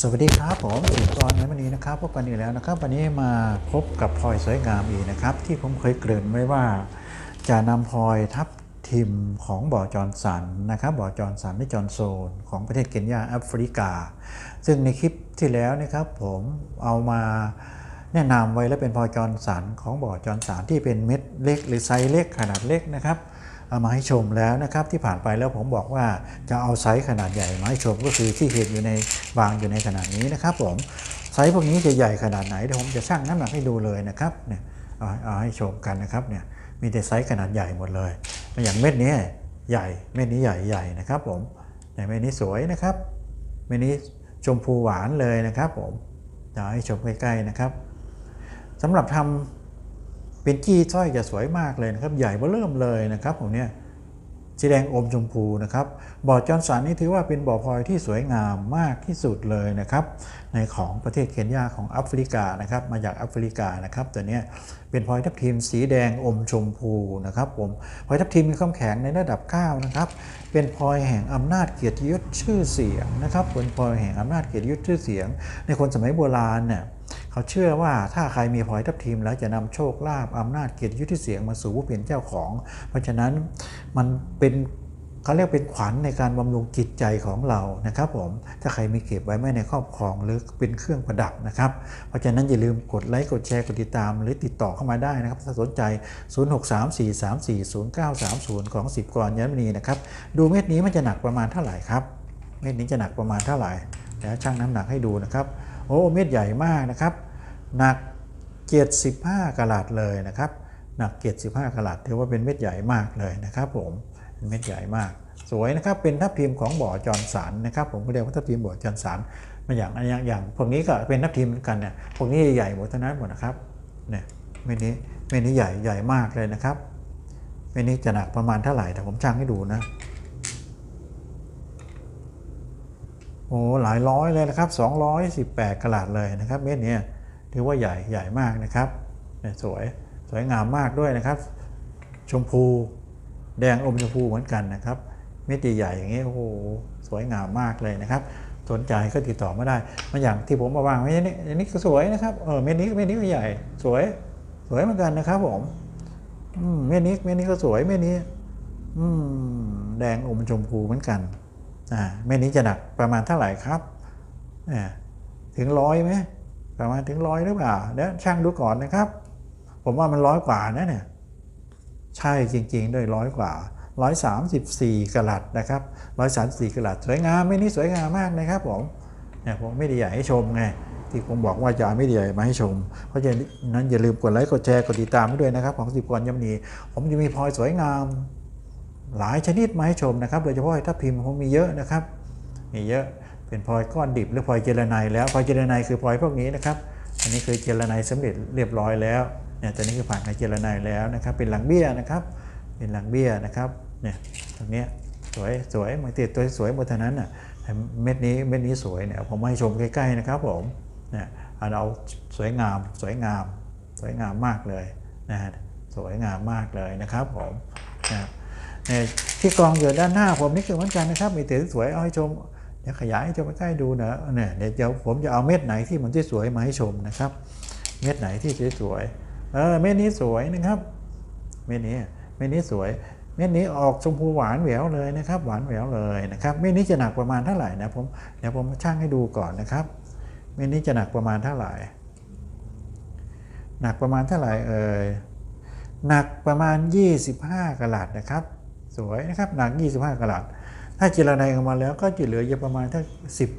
สวัสดีครับผมอีกตอนในวันนี้นะครับพบกันอีกแล้วนะครับ วันนี้มาพบกับพลอยสวยงามอีกนะครับ ที่ผมเคยเกริ่นไว้ว่า จะนำพลอยทับทิมของบ่อจอนสันนะครับบ่อจอนสันที่จอนโซน ของประเทศเคนยาแอฟริกา ซึ่งในคลิปที่แล้วนะครับผมเอามาแนะนำไว้แล้วเป็นพลอยจอนสันของบ่อจอนสันที่เป็นเม็ดเล็กหรือไซส์เล็กขนาดเล็กนะครับ เอามาให้ชมแล้วนะครับที่ผ่านไปแล้วผมบอกว่าจะเอาไซส์ขนาดใหญ่มาให้ชมก็คือที่เห็นอยู่ในวางอยู่ในขนาดนี้นะครับผมไซส์พวกนี้จะใหญ่ขนาดไหนเดี๋ยวผมจะชั่งน้ำหนักให้ดูเลยนะครับเนี่ยเอาเอาให้ชมกันนะครับเนี่ยมีแต่ไซส์ขนาดใหญ่หมดเลย อย่างเม็ดนี้ใหญ่เม็ดนี้ใหญ่ใหญ่นะครับผมเนี่เม็ดนี้สวยนะครับเม็ดนี้ชมพูหวานเลยนะครับผมจะเอาให้ชมใกล้ๆนะครับสำหรับทำ เป็นจี้สร้อยจะสวยมากเลยนะครับ ใหญ่เบ้อเริ่มเลยนะครับผมเนี่ยสีแดงอมชมพูนะครับบ่อจอนสันนี่ถือว่าเป็นบ่อพลอยที่สวยงามมากที่สุดเลยนะครับ ในของประเทศเคนยาของแอฟริกานะครับ มาจากแอฟริกานะครับตัวเนี้ยเป็นพลอยทับทิมสีแดงอมชมพูนะครับผมพลอยทับทิมมีความแข็งในระดับ9นะครับเป็นพลอยแห่งอำนาจเกียรติยศชื่อเสียงนะครับเป็นพลอยแห่งอำนาจเกียรติยศชื่อเสียง ในคนสมัยโบราณเนี่ย เขาเชื่อว่าถ้าใครมีพลอยทับทิมแล้วจะนำโชคลาภอำนาจเกียรติยศที่เสียงมาสู่ผู้เป็นเจ้าของ เพราะฉะนั้นมันเป็นเขาเรียกเป็นขวัญในการบำรุงจิตใจของเรานะครับผม ถ้าใครมีเก็บไว้ไม่ในครอบครองหรือเป็นเครื่องประดับนะครับ เพราะฉะนั้นอย่าลืมกดไลค์กดแชร์กดติดตาม หรือติดต่อเข้ามาได้นะครับ ถ้าสนใจ 0634340930 ของ 10กรยันมณีนะครับ ดูเม็ดนี้มันจะหนักประมาณเท่าไหร่ครับ เม็ดนี้จะหนักประมาณเท่าไหร่เดี๋ยวชั่งน้ำหนักให้ดูนะครับ โอ้เม็ดใหญ่มากนะครับ หนัก 75กะลัดเลยนะครับ หนัก 75กะลัดถือว่าเป็นเม็ดใหญ่มากเลยนะครับผมเม็ดใหญ่มาก สวยนะครับเป็นทับทิมของบ่อจอร์นสันนะครับผมก็เรียกว่าทับทิมบ่อจอร์นสันมาอย่างอย่างอย่างพวกนี้ก็เป็นทับทิมเหมือนกันเนี่ยพวกนี้ใหญ่หมดทั้งนั้นหมดนะครับเนี่ยเม็ดนี้เม็ดนี้ใหญ่ใหญ่มากเลยนะครับเม็ดนี้จะหนักประมาณเท่าไหร่แต่ผมชั่งให้ดูนะโอ้หลายร้อยเลยนะครับ218กะลัดเลยนะครับเม็ดเนี้ ถือว่าใหญ่ใหญ่มากนะครับสวยสวยงามมากด้วยนะครับ ชมพูแดงอมชมพูเหมือนกันนะครับเม็ดใหญ่ๆอย่างนี้โอ้โหสวยงามมากเลยนะครับ สนใจก็ติดต่อมาได้มาอย่างที่ผมมาวางไว้นี่อันนี้ก็สวยนะครับเออเม็ดนี้เม็ดนี้ก็ใหญ่สวยสวยเหมือนกันนะครับผมอืมเม็ดนี้เม็ดนี้ก็สวยเม็ดนี้อืมแดงอมชมพูเหมือนกันอ่าเม็ดนี้จะหนักประมาณเท่าไหร่ครับอ่าถึงร้อยไหม ประมาณถึงร้อยหรือเปล่าเดี๋ยวช่างดูก่อนนะครับ ผมว่ามันร้อยกว่านะเนี่ยใช่จริง ๆ ด้วยร้อยกว่า 134กะลัดนะครับ134กะลัดสวยงามไม่นี่สวยงามมากนะครับผมเนี่ยผมไม่ได้อยากให้ชมไงที่ผมบอกว่าจะไม่ได้ใหญ่มาให้ชม เพราะฉะนั้นอย่าลืมกดไลค์กดแชร์กดติดตามด้วยนะครับของสิบกรยำนีผมจะมีพลอยสวยงามหลายชนิดมาให้ชมนะครับ โดยเฉพาะถ้าพิมพ์ผมมีเยอะนะครับมีเยอะ เป็นพลอยก้อนดิบหรือพลอยเจรไนแล้วพลอยเจรไนคือพลอยพวกนี้นะครับ อันนี้คือเจรไนายสำเร็จเรียบร้อยแล้วเนี่ยตัวนี้คือผ่านในเจรไนแล้วนะครับ เป็นหลังเบี้ยนะครับ เป็นหลังเบี้ยนะครับเนี่ยตรงนี้สวยสวยมันติดตัวสวยหมดเท่านั้นอะเม็ดนี้เม็ดนี้สวยเนี่ยผมให้ชมใกล้ๆนะครับผมเนี่ยเอาเอาสวยงามสวยงาม สวยงามมากเลยนะฮะสวยงามมากเลยนะครับผมนะเนี่ยที่กองอยู่ด้านหน้าผมนี่คือเหมือนกันนะครับ มีแต่สวยเอาให้ชม เดี๋ยวขยายให้ชมใกล้ดูนะเนี่ยเดี๋ยวเดี๋ยวผมจะเอาเม็ดไหนที่มันที่สวยมาให้ชมนะครับ เม็ดไหนที่สวยๆเออเม็ดนี้สวยนะครับ เม็ดนี้เม็ดนี้สวย เม็ดนี้ออกชมพูหวานแหววเลยนะครับ หวานแหววเลยนะครับ เม็ดนี้จะหนักประมาณเท่าไหร่นะผมเดี๋ยวผมช่างให้ดูก่อนนะครับ เม็ดนี้จะหนักประมาณเท่าไหร่ หนักประมาณเท่าไหร่เอ่ยหนักประมาณ 25กะลัดนะครับ สวยนะครับหนัก 25กะลัด ถ้าเจรไนออกมาแล้วก็จะเหลืออยู่ประมาณทั้ง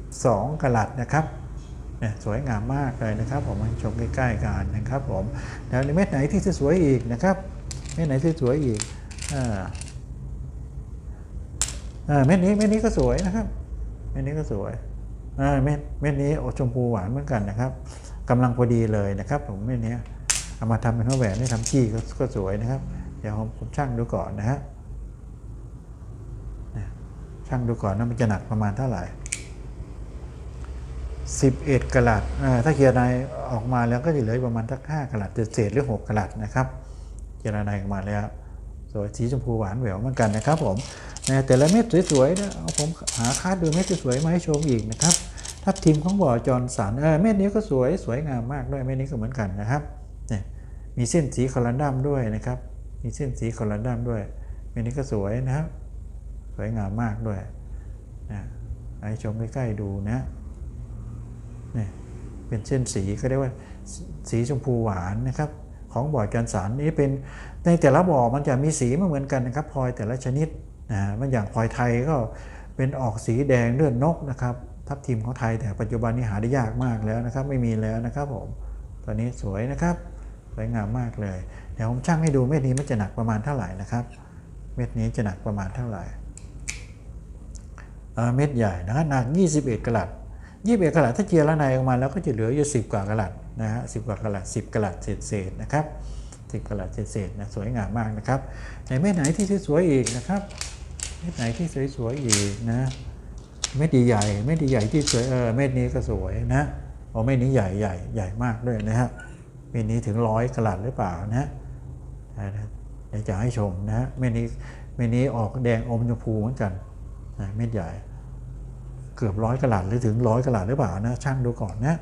12กะลัดนะครับเนี่ยสวยงามมากเลยนะครับ ผมมาชมใกล้ๆกันนะครับผมแล้วในเม็ดไหนที่สวยอีกนะครับเม็ดไหนที่สวยอีกอ่าอ่าเม็ดนี้เม็ดนี้ก็สวยนะครับเม็ดนี้ก็สวยอ่าเม็ดเม็ดนี้โอชมพูหวานเหมือนกันนะครับกำลังพอดีเลยนะครับ ผมเม็ดนี้เอามาทำเป็นหัวแหวนได้ทำขี้ก็สวยนะครับ เดี๋ยวผมช่างดูก่อนนะฮะ ช่างดูก่อนนะมันจะหนักประมาณเท่าไหร่ 11กะลัดถ้าเกียร์ในออกมาแล้วก็จะเหลือประมาณสัก5กะลัดเศษหรือ6กะลัดนะครับเกียร์ในออกมาแล้วสวยสีชมพูหวานแหววเหมือนกันนะครับผมนะแต่ละเม็ดสวยๆนะเอาผมหาคาดดูเม็ดสวยๆมาให้ชมอีกนะครับทับทิมของบ่อจอนสันเออเม็ดนี้ก็สวยสวยงามมากด้วยเม็ดนี้ก็เหมือนกันนะครับเนี่ยมีเส้นสีคอลันดัมด้วยนะครับ มีเส้นสีคอลันดัมด้วยเม็ดนี้ก็สวยนะครับ สวยงามมากด้วยนะให้ชมใกล้ๆดูนะนี่เป็นเส้นสีก็เรียกว่าสสีชมพูหวานนะครับ ของบ่อจันสารนี้เป็นในแต่ละบ่อมันจะมีสีไม่เหมือนกันนะครับพลอยแต่ละชนิดนะมันอย่างพลอยไทยก็เป็นออกสีแดงเลือดนกนะครับทับทิมของไทยแต่ปัจจุบันนี้หาได้ยากมากแล้วนะครับ ไม่มีแล้วนะครับผมตัวนี้สวยนะครับสวยงามมากเลย เดี๋ยวผมช่างให้ดูเม็ดนี้มันจะหนักประมาณเท่าไหร่นะครับ เม็ดนี้จะหนักประมาณเท่าไหร่ เม็ดใหญ่นะฮะหนัก 21กะรัต21กะรัตถ้าเจียละในออกมาแล้วก็จะเหลืออยู่ 10 กว่ากะรัตนะฮะ10กว่ากะรัต10กะรัตเศษเศษๆนะครับ10กะรัตเศษเศษๆนะสวยงามมากนะครับในเม็ดไหนที่สวยๆอีกนะครับเม็ดไหนที่สวยๆอีกนะเม็ดใหญ่ๆเม็ดใหญ่ที่สวยเออเม็ดนี้ก็สวยนะโอ้เม็ดนี้ใหญ่ใหญ่ใหญ่มากด้วยนะฮะเม็ดนี้ถึงร้อยกะรัตหรือเปล่านะเดี๋ยวจะให้ชมนะฮะเม็ดนี้เม็ดนี้ออกแดงอมชมพูเหมือนกัน นะเม็ดใหญ่ เกือบร้อยกะลัดหรือถึงร้อยกะลัดหรือเปล่านะช่างดูก่อนนะ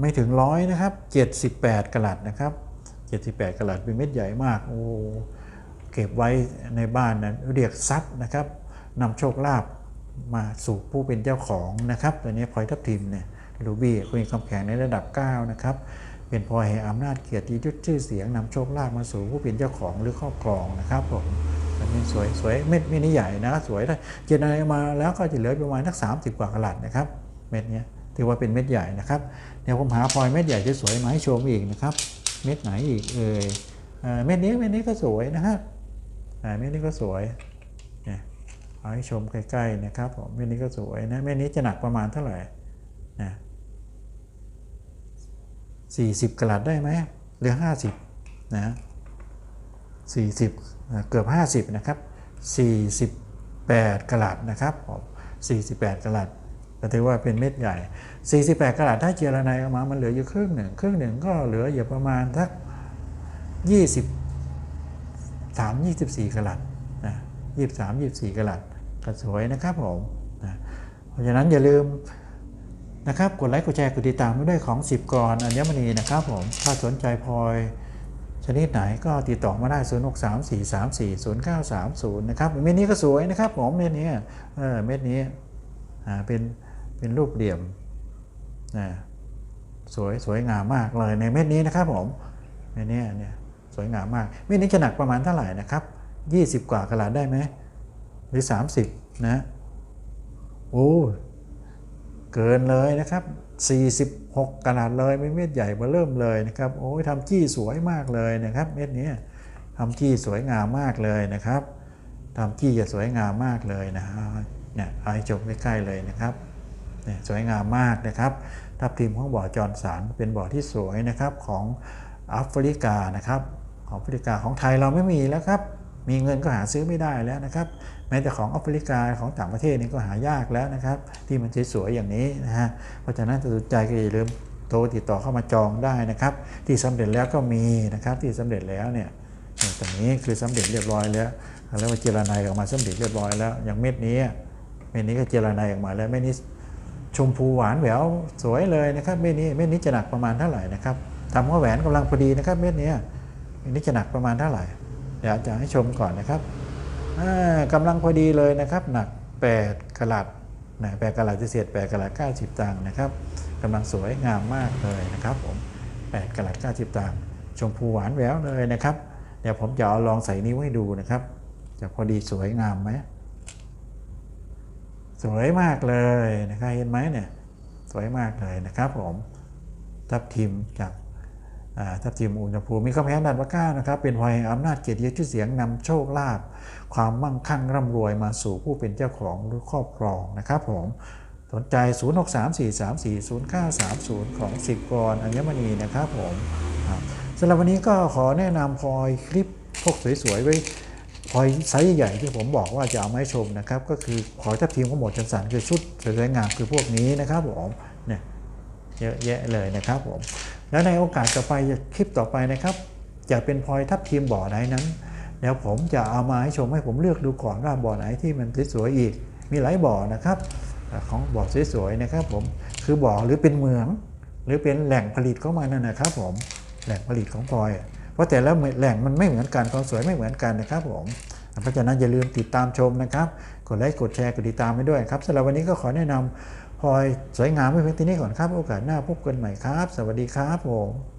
ไม่ถึงร้อยนะครับ 78กะลัดนะครับ 78กะลัดเป็นเม็ดใหญ่มากโอ้เก็บไว้ในบ้านนะเรียกทรัพย์นะครับนำโชคลาภมาสู่ผู้เป็นเจ้าของนะครับตัวนี้พลอยทับทิมเนี่ยรูบี้คุณคำแข็งในระดับ 9 นะครับ เป็นพลอยแห่งอำนาจเกียรติยศชื่อเสียงนำโชคลาภมาสู่ผู้เป็นเจ้าของหรือครอบครองนะครับผม อันนี้สวยสวยเม็ดเม็ดนี้ใหญ่นะ สวยถ้าเจนอะไรมาแล้วก็จะเหลือประมาณสักสามสิบกว่ากะลัดนะครับ เม็ดเนี้ยถือว่าเป็นเม็ดใหญ่นะครับเดี๋ยวผมหาพลอยเม็ดใหญ่ที่สวยมาให้ชมอีกนะครับ เม็ดไหนอีกเอ่ยเอ่อเม็ดนี้เม็ดนี้ก็สวยนะฮะเม็ดนี้ก็สวยเนี่ยเอาให้ชมใกล้ๆนะครับผมเม็ดนี้ก็สวยนะเม็ดนี้จะหนักประมาณเท่าไหร่นะสี่สิบกะลัดได้ไหมหรือห้าสิบนะ 40 เกือบ 50 นะครับ 48กะลัดนะครับ48กะลัดก็ถือว่าเป็นเม็ดใหญ่ 48กะลัดถ้าเจรไนออกมา มันเหลืออยู่ครึ่งหนึ่ง ครึ่งหนึ่งก็เหลืออยู่ประมาณสัก23 24กะลัดนะ23 24กะลัดก็สวยนะครับผมนะเพราะฉะนั้นอย่าลืมนะครับ กดไลค์ กดแชร์ กดติดตามด้วยของ 10กรอัญมณีนะครับผม ถ้าสนใจพลอย ชนิดไหนก็ติดต่อมาได้ 0 6 3 4 3 4 0 9 3 0 นะครับ เม็ดนี้ก็สวยนะครับผมเม็ดนี้เออเม็ดนี้เป็นเป็นรูปเหลี่ยมนะสวยสวยงามมากเลยในเม็ดนี้นะครับผมเม็ดนี้เนี่ยสวยงามมาก เม็ดนี้จะหนักประมาณเท่าไหร่นะครับ 20 กว่ากะลัดได้ไหมหรือ 30 นะโอ้เกินเลยนะครับ 46กะลัดเลยเป็นเม็ดใหญ่เบอเริ่มเลยนะครับโอ้ยทำจี้สวยมากเลยนะครับเม็ดนี้ทำจี้สวยงามมากเลยนะครับทำจี้จะสวยงามมากเลยนะฮะเนี่ยเอาให้ชมใกล้ๆเลยนะครับเนี่ยสวยงามมากนะครับทับทิมของบ่อจอร์นสารเป็นบ่อที่สวยนะครับของแอฟริกานะครับของแอฟริกาของไทยเราไม่มีแล้วครับมีเงินก็หาซื้อไม่ได้แล้วนะครับ แม้แต่ของแอฟริกาของต่างประเทศนี่ก็หายากแล้วนะครับ ที่มันสวยๆอย่างนี้นะฮะเพราะฉะนั้นถ้าสนใจก็อย่าลืมโทรติดต่อเข้ามาจองได้นะครับ ที่สำเร็จแล้วก็มีนะครับที่สำเร็จแล้วเนี่ยตรงนี้คือสำเร็จเรียบร้อยแล้วแล้วว่าเจรไนายออกมาสำเร็จเรียบร้อยแล้ว อย่างเม็ดนี้เม็ดนี้ก็เจรไนายออกมาแล้วเม็ดนี้ชมพูหวานแหววสวยเลยนะครับเม็ดนี้เม็ดนี้จะหนักประมาณเท่าไหร่นะครับทำข้อแหวนกำลังพอดีนะครับเม็ดนี้เม็ดนี้จะหนักประมาณเท่าไหร่เดี๋ยวจะให้ชมก่อนนะครับ กำลังพอดีเลยนะครับ หนัก 8กะลัดนะ8กะลัดจะเศษ8กะลัด90ตังค์นะครับกำลังสวยงามมากเลยนะครับผม8กะลัด90ตังค์ชมพูหวานแววเลยนะครับ เดี๋ยวผมจะเอาลองใส่นิ้วให้ดูนะครับ จะพอดีสวยงามไหมสวยมากเลยนะครับเห็นไหมเนี่ยสวยมากเลยนะครับผมทับทิมจาก ทับทิมอุณหภูมิมีข้อแพ้ดันวาก้านะครับเป็นพลอยอำนาจเกียรติยศชื่อเสียงนำโชคลาภความมั่งคั่งร่ำรวยมาสู่ผู้เป็นเจ้าของหรือครอบครองนะครับผมสนใจ 0 6 3 4 3 4 0 9 3 0 ของ10กรอัญมณีนะครับผมสำหรับวันนี้ก็ขอแนะนำพลอยคลิปพวกสวยๆ ไว้พลอยไซส์ใหญ่ที่ผมบอกว่าจะเอามาให้ชมนะครับ ก็คือพลอยทับทิมของหมดจันสันคือชุดสวยๆงามคือพวกนี้นะครับผมเนี่ยเยอะแยะเลยนะครับผม แล้วในโอกาสต่อไปคลิปต่อไปนะครับ จะเป็นพลอยทับทิมบ่อไหนนั้นเดี๋ยวผมจะเอามาให้ชมให้ผมเลือกดูก่อนว่าบ่อไหนที่มันสวยๆอีก มีหลายบ่อนะครับของบ่อสวยๆนะครับ ผมคือบ่อหรือเป็นเมือง หรือเป็นแหล่งผลิตของมันนั่นนะครับ ผมแหล่งผลิตของพลอยเพราะแต่ละแหล่งมันไม่เหมือนกันความสวยไม่เหมือนกันนะครับ ผมเพราะฉะนั้นอย่าลืมติดตามชมนะครับ กดไลค์กดแชร์กดติดตามไปด้วยครับสำหรับวันนี้ก็ขอแนะนำ พลอยสวยงามไว้เพียงที่นี้ก่อนครับ โอกาสหน้าพบกันใหม่ครับ สวัสดีครับผม